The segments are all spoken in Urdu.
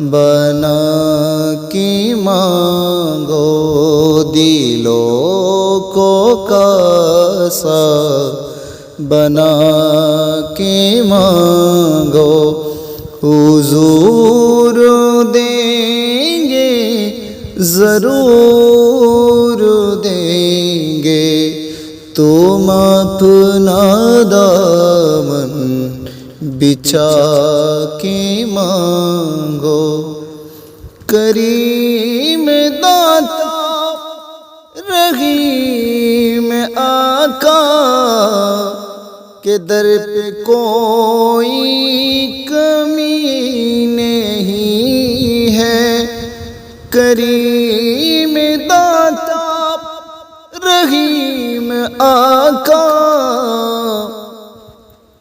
بنا کے مانگو دلوں کو کاسا بنا کے مانگو حضور دیں گے، ضرور دیں گے۔ تم اپنا دامن بچا کے مانگو، کریم داتا رحیم آقا، کے در پہ کوئی کمی نہیں ہے۔ کریم داتا رحیم آقا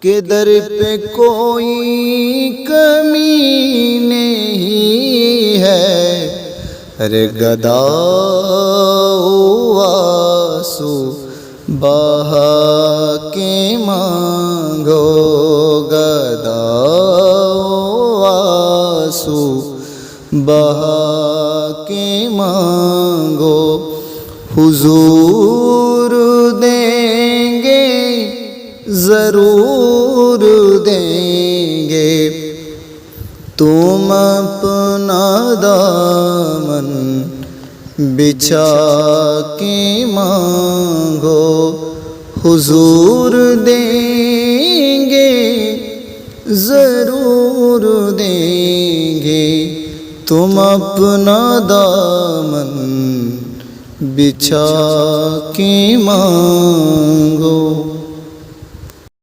کے در پہ کوئی کمی نہیں ہے۔ ارے گدا واسو بہا کے مانگو۔ گدا واسو بہا کے مانگو۔ حضور ضرور دیں گے تم اپنا دامن بچا کے مانگو حضور دیں گے ضرور دیں گے تم اپنا دامن بچا کے مانگو